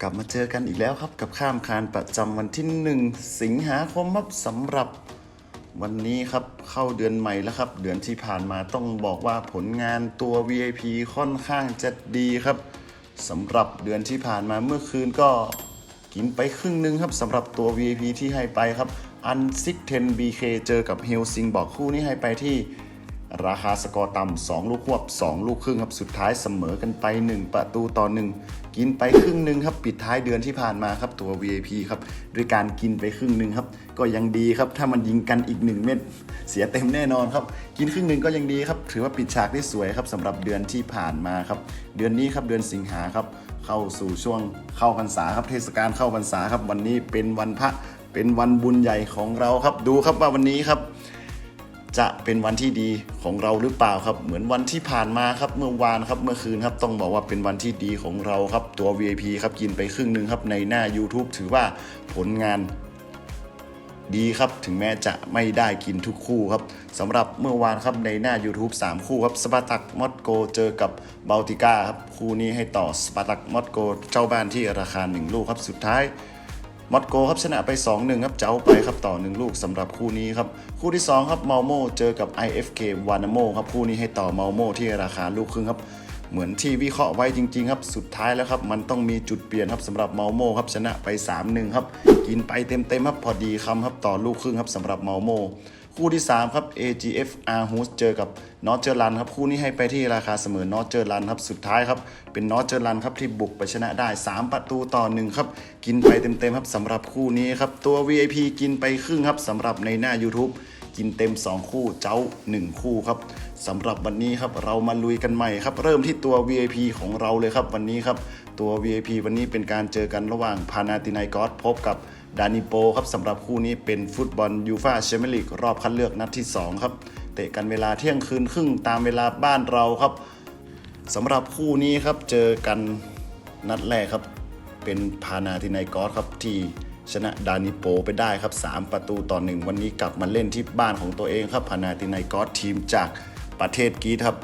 กลับมาเจอกันอีกแล้วครับกับข้ามคานประจำวันที่ 1 สิงหาคมครับสำหรับวันนี้ครับเข้าเดือนใหม่แล้วครับ เดือนที่ผ่านมาต้องบอกว่าผลงานตัว VIP ค่อนข้างจะดีครับสำหรับเดือนที่ผ่านมาเมื่อคืนก็กินไปครึ่งหนึงครับสำหรับตัว VIP ที่ให้ไปครับอันซิก10 BK เจอกับเฮลซิงบอกคู่นี้ให้ไปที่ ราคาสกอร์ต่ำ2ลูกควบ 2 ลูกครึ่งครับ สุดท้ายเสมอกันไป 1 ประตูต่อ 1 กินไปครึ่งหนึ่งครับ ปิดท้ายเดือนที่ผ่านมาครับตัว VIP ครับ ด้วยการกินไปครึ่งหนึ่งครับ ก็ยังดีครับ ถ้ามันยิงกันอีก 1 เม็ดเสียเต็มแน่นอนครับ กินครึ่งหนึ่งก็ยังดีครับ ถือว่าปิดฉากได้สวยครับสำหรับเดือนที่ผ่านมาครับ เดือนนี้ครับเดือนสิงหาครับ เข้าสู่ช่วงเข้าพรรษาครับ เทศกาลเข้าพรรษาครับ วันนี้เป็นวันพระ เป็นวันบุญใหญ่ของเราครับ ดูครับว่าวันนี้ครับ จะเป็นวันที่ดีของเราหรือเปล่าครับ เหมือนวันที่ผ่านมาครับเมื่อวานครับเมื่อคืนครับต้องบอกว่าเป็นวันที่ดีของเราครับตัว VIP ครับกินไปครึ่งหนึ่งครับในหน้า YouTube ถือว่าผลงานดีครับถึงแม้จะไม่ได้กินทุกคู่ครับสำหรับเมื่อวานครับในหน้า YouTube 3 คู่ครับสปาตักมอสโกเจอกับเบลติก้าครับคู่นี้ให้ต่อสปาตักมอสโกเจ้าบ้านที่ราคา 1 ลูกครับสุดท้าย มอดโกครับชนะไป 2-1 ครับเจ้าไปครับต่อ 1 ลูกสำหรับคู่นี้ครับ คู่ที่ 2 ครับเมาโมเจอกับ IFK วานาโมครับคู่นี้ให้ต่อเมาโมที่ราคาลูกครึ่งครับเหมือนที่วิเคราะห์ไว้จริง ๆ ครับสุดท้ายแล้วครับ มันต้องมีจุดเปลี่ยนครับสำหรับเมาโมครับชนะไป 3-1 ครับ กินไปเต็มๆครับพอดีคำครับต่อลูกครึ่งครับสำหรับเมาโม คู่ที่ 3 ครับ AGF a r h u s เจอกับนอตเจอร์ลันครับ คู่นี้ให้ไปที่ราคาเสมอนอตเจอร์ลันครับ สุดท้ายครับ เป็นนอตเจอร์ลันครับที่บุกไปชนะได้ 3 ประตูต่อ 1 ครับ กินไปเต็มๆครับสำหรับคู่นี้ครับ ตัว VIP กินไปครึ่งครับสำหรับในหน้า YouTube กินเต็ม 2 คู่เจ้า 1 คู่ครับสำหรับวันนี้ครับเรามาลุยกันใหม่ครับ เริ่มที่ตัว VIP ของเราเลยครับวันนี้ครับ ตัว VIP วันนี้เป็นการเจอกันระหว่างพานาตินายกอสพบกับดานิโปครับสำหรับคู่นี้เป็นฟุตบอลยูฟาแชมเปี้ยนลีกรอบคัดเลือกนัดที่ 2 ครับ เตะกันเวลาเที่ยงคืนครึ่งตามเวลาบ้านเราครับสำหรับคู่นี้ครับเจอกันนัดแรกครับ เป็นพานาตินายกอสครับที่ชนะดานิโปไปได้ครับ 3 ประตูต่อหนึ่งวันนี้กลับมาเล่นที่บ้านของตัวเองครับพานาตินายกอสทีมจากประเทศกรีซครับ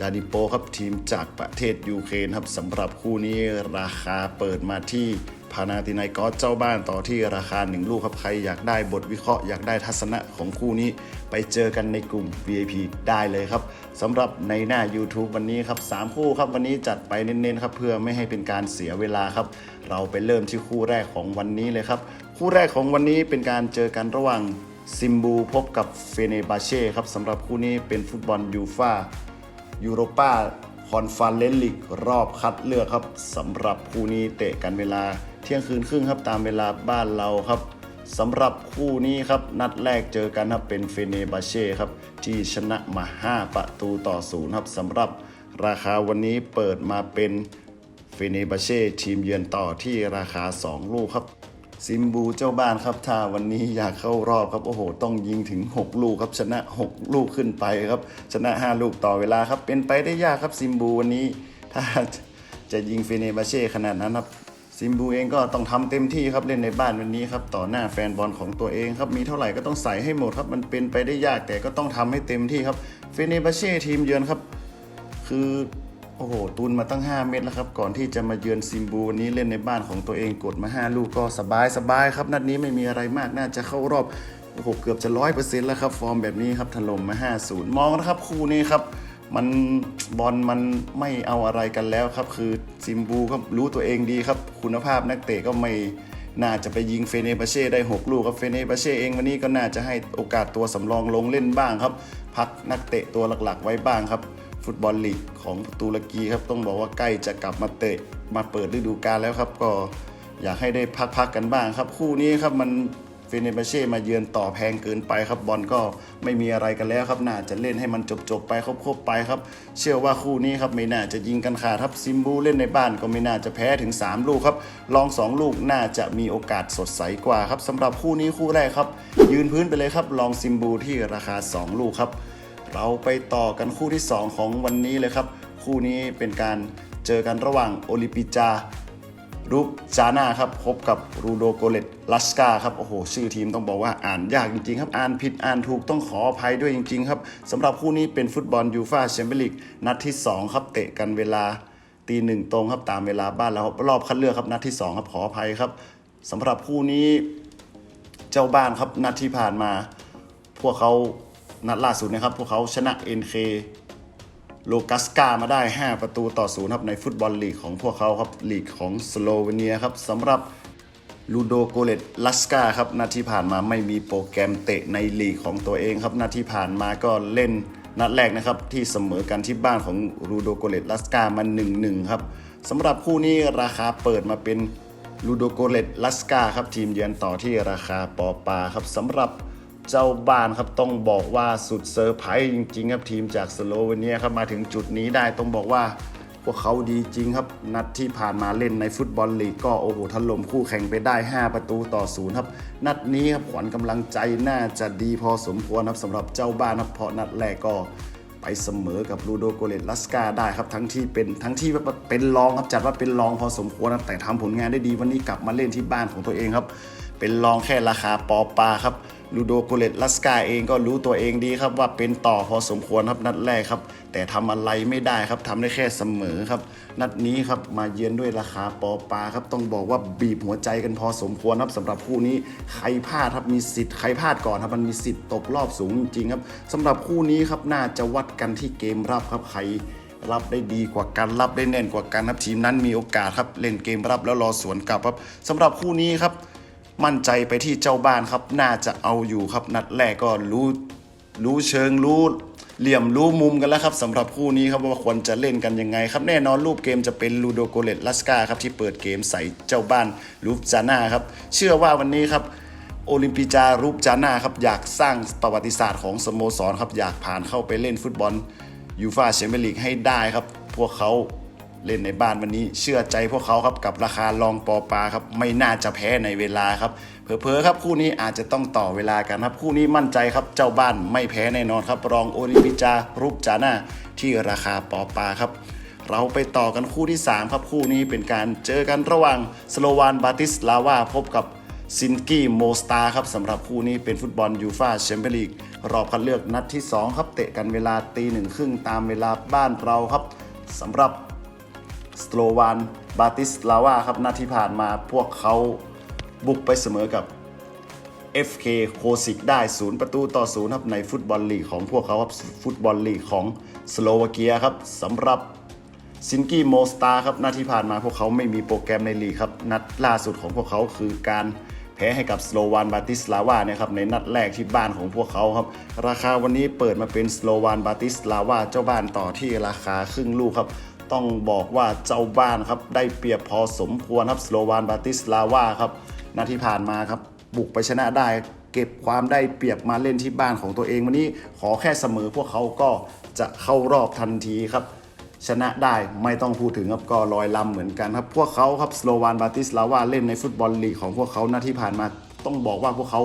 ดานิโปครับทีมจากประเทศยูเครนครับสำหรับคู่นี้ราคาเปิดมาที่พานาตินายกอสเจ้าบ้านต่อที่ราคา 1 ลูกครับใครอยากได้บทวิเคราะห์อยากได้ทัศนะของคู่นี้ ไปเจอกันในกลุ่ม VIP ได้เลยครับสำหรับในหน้า YouTube วันนี้ครับ 3 คู่ครับวันนี้จัดไปเน้นๆครับเพื่อไม่ให้เป็นการเสียเวลาครับ เราไปเริ่มที่คู่แรกของวันนี้เลยครับ คู่แรกของวันนี้เป็นการเจอกันระหว่างซิมบูพบกับเฟเนบาเช่ครับสำหรับคู่นี้เป็นฟุตบอลยูฟา ยูโรปาคอนฟาเรนซ์ลีกรอบคัดเลือกครับสำหรับคู่นี้เตะกันเวลาเที่ยงคืนครึ่งครับตามเวลาบ้านเราครับสำหรับคู่นี้ครับนัดแรกเจอกันครับเป็นเฟเนบาเช่ครับที่ชนะมา 5 ประตูต่อศูนย์ครับสำหรับราคาวันนี้เปิดมาเป็นเฟเนบาเช่ทีมเยือนต่อที่ราคา 2 ลูกครับ ซิมบูเจ้าบ้านครับถ้าวันนี้อยากเข้ารอบครับ โอ้โห ต้องยิงถึง 6 ลูกครับชนะ 6 ลูกขึ้นไปครับ ชนะ 5 ลูกต่อเวลาครับ เป็นไปได้ยากครับซิมบูวันนี้ ถ้าจะยิงเฟเนบาเช่ขนาดนั้นครับซิมบูเองก็ต้องทำเต็มที่ครับเล่นในบ้านวันนี้ครับต่อหน้าแฟนบอลของตัวเองครับมีเท่าไหร่ก็ต้องใส่ให้หมดครับมันเป็นไปได้ยากแต่ก็ต้องทำให้เต็มที่ครับเฟเนบาเช่ทีมเยือนครับ คือ โอ้โหตุนมาตั้ง 5 เม็ดแล้วครับ ก่อนที่จะมาเยือนซิมบูวันนี้เล่นในบ้านของตัวเองกดมา 5 ลูกก็สบายสบายครับ นัดนี้ไม่มีอะไรมากน่าจะเข้ารอบโอ้โหเกือบจะร้อยเปอร์เซ็นต์แล้วครับ ฟอร์มแบบนี้ครับถล่มมา 5-0 มองนะครับคู่นี้ครับมันบอลมันไม่เอาอะไรกันแล้วครับ คือซิมบูก็รู้ตัวเองดีครับ คุณภาพนักเตะก็ไม่น่าจะไปยิงเฟเนบาเช่ได้ 6 ลูกครับเฟเนบาเช่เองวันนี้ก็น่าจะให้โอกาสตัวสำรองลงเล่นบ้างครับ พักนักเตะตัวหลักๆไว้บ้างครับ ฟุตบอลลีกของตุรกีครับ ต้องบอกว่าใกล้จะกลับมาเตะมาเปิดฤดูกาลแล้วครับ ก็อยากให้ได้พักๆกันบ้างครับ คู่นี้ครับมันเฟเนบาเช่มาเยือนต่อแพงเกินไปครับ บอลก็ไม่มีอะไรกันแล้วครับ น่าจะเล่นให้มันจบๆไปครบๆไปครับ เชื่อว่าคู่นี้ครับไม่น่าจะยิงกันขาดครับซิมบูเล่นในบ้านก็ไม่น่าจะแพ้ถึง 3 ลูกครับ ลอง 2 ลูกน่าจะมีโอกาสสดใสกว่าครับสำหรับคู่นี้คู่แรกครับ ยืนพื้นไปเลยครับ ลองซิมบูที่ราคา 2 ลูกครับ เราไปต่อกันคู่ที่ 2 ของวันนี้เลยครับ คู่นี้เป็นการเจอกันระหว่างโอลิปิจารูปจาน่าครับพบกับรูโดโกเลตลัสกาครับโอ้โหชื่อทีมต้องบอกว่าอ่านยากจริงๆครับอ่านผิดอ่านถูกต้องขออภัยด้วยจริง ๆ ครับสำหรับคู่นี้เป็นฟุตบอลยูฟาแชมเปี้ยนลีกนัดที่ 2 ครับเตะกันเวลาตีหนึ่งตรงครับตามเวลาบ้านแล้วรอบคัดเลือกครับนัดที่สองครับขออภัยครับสำหรับคู่นี้เจ้าบ้านครับนัดที่ผ่านมา พวกเขา นัดล่าสุดนะครับ พวกเขาชนะ NK โลกัสกามาได้ 5 ประตูต่อศูนย์ครับในฟุตบอลลีกของพวกเขาครับลีกของสโลเวเนียครับสำหรับลูโดโกเลตลัสกาครับนัดที่ผ่านมาไม่มีโปรแกรมเตะในลีกของตัวเองครับนัดที่ผ่านมาก็เล่นนัดแรกนะครับ ที่เสมอกันที่บ้านของลูโดโกเลตลัสกามา1-1ครับสำหรับคู่นี้ราคาเปิดมาเป็นลูโดโกเลตลัสกาครับทีมเยือนต่อที่ราคาปอปาครับสำหรับ เจ้าบ้านครับต้องบอกว่าสุดเซอร์ไพรส์จริงๆครับทีมจากสโลเวเนียครับมาถึงจุดนี้ได้ต้องบอกว่าพวกเขาดีจริงครับ นัดที่ผ่านมาเล่นในฟุตบอลลีกก็โอ้โหถล่มคู่แข่งไปได้ 5 ประตูต่อศูนย์ครับ นัดนี้ครับขวัญกำลังใจน่าจะดีพอสมควรครับสำหรับเจ้าบ้านครับเพราะนัดแรกก็ไปเสมอกับลูโดโกเลตลัสกาได้ครับทั้งที่เป็นทั้งที่เป็นรองครับจัดว่าเป็นรองพอสมควรครับแต่ทำผลงานได้ดีวันนี้กลับมาเล่นที่บ้านของตัวเองครับ เป็นรองแค่ราคาปอปาครับลูโดโกเลตลัสกาเองก็รู้ตัวเองดีครับว่าเป็นต่อพอสมควรครับนัดแรกครับ แต่ทำอะไรไม่ได้ครับทำได้แค่เสมอครับ นัดนี้ครับมาเยือนด้วยราคาปอปาครับต้องบอกว่าบีบหัวใจกันพอสมควรครับสำหรับคู่นี้ใครพลาดครับมีสิทธิ์ใครพลาดก่อนครับมันมีสิทธิ์ตกรอบสูงจริงครับสำหรับคู่นี้ครับน่าจะวัดกันที่เกมรับครับใครรับได้ดีกว่ากันรับได้แน่นกว่ากันครับทีมนั้นมีโอกาสครับเล่นเกมรับแล้วรอสวนกลับครับสำหรับคู่นี้ครับ มั่นใจไปที่เจ้าบ้านครับ น่าจะเอาอยู่ครับ นัดแรกก็รู้รู้เชิงรู้เหลี่ยมรู้มุมกันแล้วครับสำหรับคู่นี้ครับว่าควรจะเล่นกันยังไงครับแน่นอนรูปเกมจะเป็นลูโดโกเลตลัสกาครับที่เปิดเกมใส่เจ้าบ้านลูฟจาน่าครับเชื่อว่าวันนี้ครับโอลิมปิจารูปจาน่าครับอยากสร้างประวัติศาสตร์ของสโมสรครับอยากผ่านเข้าไปเล่นฟุตบอลยูฟาแชมเปี้ยนลีกให้ได้ครับ พวกเขา เล่นในบ้านวันนี้เชื่อใจพวกเขาครับกับราคารองปอปาครับไม่น่าจะแพ้ในเวลาครับเผลอๆครับคู่นี้อาจจะต้องต่อเวลากันครับ คู่นี้มั่นใจครับเจ้าบ้านไม่แพ้แน่นอนครับ รองโอลิมปิจารูปจาน่าที่ราคาปอปาครับ เราไปต่อกันคู่ที่ 3 ครับคู่นี้เป็นการเจอกันระหว่างสโลวานบาติสลาวาพบกับซินกี้โมสตาครับสำหรับคู่นี้เป็นฟุตบอลยูฟาแชมเปี้ยนลีกรอบคัดเลือกนัดที่ 2 ครับเตะกันเวลาตีหนึ่งครึ่งตามเวลาบ้านเราครับสำหรับ สโลวานบาติสลาวาครับนัดที่ผ่านมาพวกเขาบุกไปเสมอกับ FK โคสิกได้ 0 ประตูต่อ0ครับในฟุตบอลลีกของพวกเขาครับฟุตบอลลีกของสโลวาเกียครับสำหรับซินกี้โมสตาครับนาที่ผ่านมาพวกเขาไม่มีโปรแกรมในลีกครับ นัดล่าสุดของพวกเขาคือการแพ้ให้กับสโลวานบาติสลาวาเนี่ยครับในนัดแรกที่บ้านของพวกเขาครับ ราคาวันนี้เปิดมาเป็นสโลวานบาติสลาวาเจ้าบ้านต่อที่ราคาครึ่งลูกครับ ต้องบอกว่าเจ้าบ้านครับได้เปรียบพอสมควรครับสโลวานบาติสลาวาครับนัดที่ผ่านมาครับ บุกไปชนะได้ เก็บความได้เปรียบมาเล่นที่บ้านของตัวเองวันนี้ขอแค่เสมอพวกเขาก็จะเข้ารอบทันทีครับชนะได้ไม่ต้องพูดถึงครับก็ลอยลำเหมือนกันครับ พวกเขาครับสโลวานบาติสลาวาเล่นในฟุตบอลลีกของพวกเขาหน้าที่ผ่านมาต้องบอกว่าพวกเขา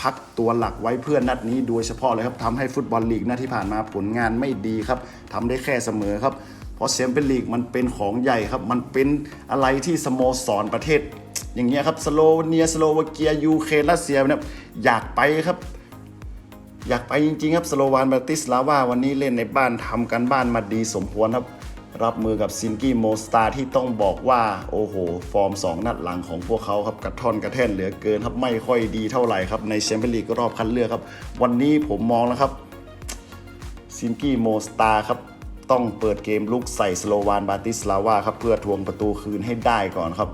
พักตัวหลักไว้เพื่อนัดนี้โดยเฉพาะเลยครับทำให้ฟุตบอลลีกหน้าที่ผ่านมาผลงานไม่ดีครับทำได้แค่เสมอครับ เพราะแชมเปี้ยนลีกมันเป็นของใหญ่ครับ มันเป็นอะไรที่สโมสรประเทศ อย่างเงี้ยครับสโลเนียสโลวาเกียยูเครนรัสเซียเนี่ยอยากไปครับ อยากไปจริงๆครับสโลวานบาติสลาวาวันนี้เล่นในบ้านทำกันบ้านมาดีสมควรครับ รับมือกับซินกี้โมสตาที่ต้องบอกว่าโอ้โห ฟอร์ม 2 นัดหลังของพวกเขาครับกระท่อนกระแท่นเหลือเกินครับไม่ค่อยดีเท่าไหร่ครับในแชมเปี้ยนลีกรอบคัดเลือกครับ วันนี้ผมมองแล้วครับซินกี้โมสตาครับ ต้องเปิดเกมลุกใส่สโลวานบาติสลาวาครับ เพื่อทวงประตูคืนให้ได้ก่อนครับ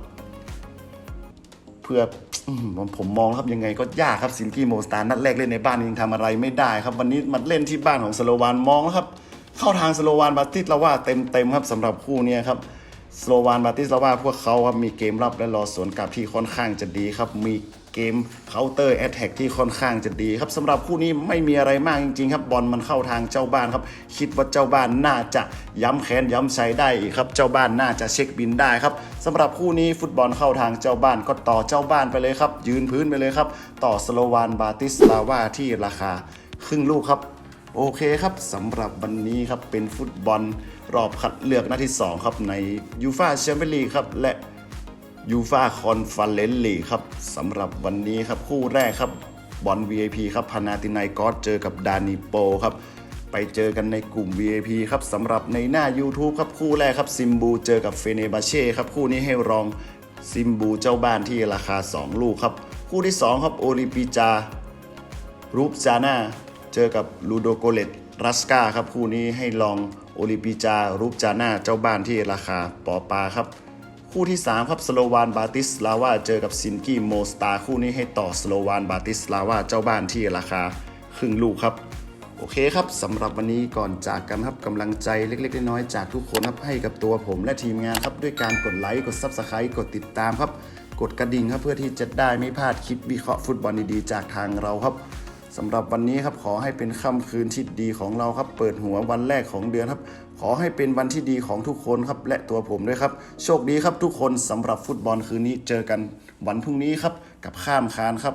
เพื่ออืมผมมองครับยังไงก็ยากครับซินกี้โมสตาร์นัดแรกเล่นในบ้านยังทำอะไรไม่ได้ครับ วันนี้มันเล่นที่บ้านของสโลวานมองแล้วครับ เข้าทางสโลวานบาติสลาวาเต็มเต็มๆครับสำหรับคู่นี้ครับสโลวานบาติสลาวาพวกเขาครับมีเกมรับและรอสวนกลับที่ค่อนข้างจะดีครับมี เกมเคาน์เตอร์แอตแทกที่ค่อนข้างจะดีครับสำหรับคู่นี้ไม่มีอะไรมากจริงๆครับบอลมันเข้าทางเจ้าบ้านครับคิดว่าเจ้าบ้านน่าจะย้ำแค้นย้ำชัยได้อีกครับเจ้าบ้านน่าจะเช็คบินได้ครับสำหรับคู่นี้ฟุตบอลเข้าทางเจ้าบ้านก็ต่อเจ้าบ้านไปเลยครับ ยืนพื้นไปเลยครับ ต่อสโลวานบาติสลาวาที่ราคาครึ่งลูกครับโอเคครับสำหรับวันนี้ครับเป็นฟุตบอลรอบคัดเลือกนัดที่ 2 ครับในยูฟาแชมเปี้ยนลีกครับและ ยูฟาคอนฟ e เ e น c ลีครับสำหรับวันนี้ครับคู่แรกครับบอล VIP ครับพานาตินายกอสเจอกับดานิโปครับไปเจอกันในกลุ่ม VIP ครับสำหรับในหน้า YouTube ครับคู่แรกครับซิมบูเจอกับเฟเนบาเช่ครับคู่นี้ให้รองซิมบูเจ้าบ้านที่ราคา 2 ลูกครับ คู่ที่ 2 ครับโอลิปิจา รูปจาน่าเจอกับลูโดโกเลตรัสกาครับคู่นี้ให้ลองโอลิปิจา รูปจาน่าเจ้าบ้านที่ราคาปอปาครับ คู่ที่ 3 ครับสโลวานบาติสลาวาเจอกับซินกี้โมสตาคู่นี้ให้ต่อสโลวานบาติสลาวาเจ้าบ้านที่ราคาครึ่งลูกครับ โอเคครับสำหรับวันนี้ก่อนจากกันครับกำลังใจเล็ก ๆ น้อยๆจากทุกคนครับให้กับตัวผมและทีมงานครับด้วยการกดไลค์กด Subscribe กดติดตามครับ กดกระดิ่งครับเพื่อที่จะได้ไม่พลาดคลิปวิเคราะห์ฟุตบอลดีๆจากทางเราครับ สำหรับวันนี้ครับขอให้เป็นค่ำคืนที่ดีของเราครับ เปิดหัววันแรกของเดือนครับ ขอให้เป็นวันที่ดีของทุกคนครับ และตัวผมด้วยครับ โชคดีครับทุกคนสำหรับฟุตบอลคืนนี้เจอกันวันพรุ่งนี้ครับ กับข้ามคานครับ